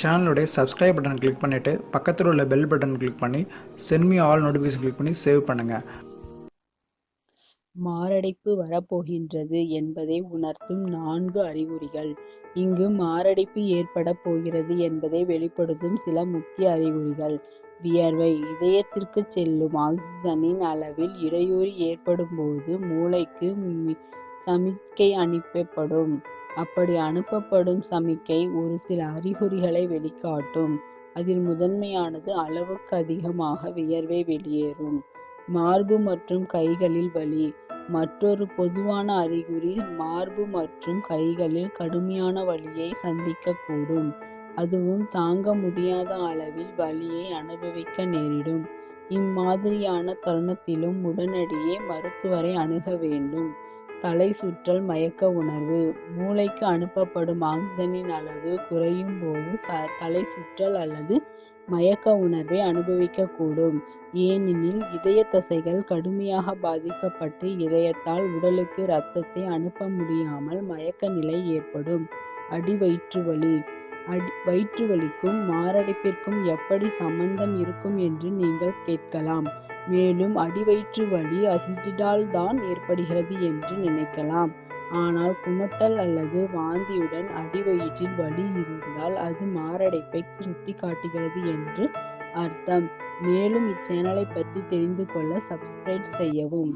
சேனலுடைய subscribe button click பண்ணிவிட்டு பக்கத்தில் உள்ள பெல் பட்டன் கிளிக் பண்ணி சென்மி ஆல் நோட்டிஃபிகேஷன் கிளிக் பண்ணி சேவ் பண்ணுங்கள் மாரடைப்பு வரப்போகின்றது என்பதை உணர்த்தும் நான்கு அறிகுறிகள். இங்கு மாரடைப்பு ஏற்படப் போகிறது என்பதை வெளிப்படுத்தும் சில முக்கிய அறிகுறிகள். வியர்வை இதயத்திற்கு செல்லும் ஆக்சிஜனின் அளவில் இடையூறு ஏற்படும்போது மூளைக்கு சமிக்கை அனுப்பப்படும். அப்படி அனுப்பப்படும் சமிக்கை ஒரு சில அறிகுறிகளை வெளிக்காட்டும். அதில் முதன்மையானது அளவுக்கு அதிகமாக வியர்வை வெளியேறும். மார்பு மற்றும் கைகளில் வலி. மற்றொரு பொதுவான அறிகுறி மார்பு மற்றும் கைகளில் கடுமையான வலியை சந்திக்கக்கூடும். அதுவும் தாங்க முடியாத அளவில் வலியை அனுபவிக்க நேரிடும். இம்மாதிரியான தருணத்திலும் உடனடியே மருத்துவரை அணுக வேண்டும். தலை சுற்றல் மயக்க உணர்வு. மூளைக்கு அனுப்பப்படும் ஆக்சிஜனின் அளவு குறையும் போது ச தலை சுற்றல் அல்லது மயக்க உணர்வை அனுபவிக்கக்கூடும். ஏனெனில் இதய தசைகள் கடுமையாக பாதிக்கப்பட்டு இதயத்தால் உடலுக்கு இரத்தத்தை அனுப்ப முடியாமல் மயக்க நிலை ஏற்படும். அடி வயிற்று வலி. அடி வயிற்று வலிக்கும் மாரடைப்பிற்கும் எப்படி சம்பந்தம் இருக்கும் என்று நீங்கள் கேட்கலாம். மேலும் அடிவயிற்று வலி அசிட்டிடால் தான் ஏற்படுகிறது என்று நினைக்கலாம். ஆனால் குமட்டல் அல்லது வாந்தியுடன் அடிவயிற்றில் வலி இருந்தால் அது மாரடைப்பை சுட்டிக்காட்டுகிறது என்று அர்த்தம். மேலும் இச்சேனலை பற்றி தெரிந்து கொள்ள சப்ஸ்கிரைப் செய்யவும்.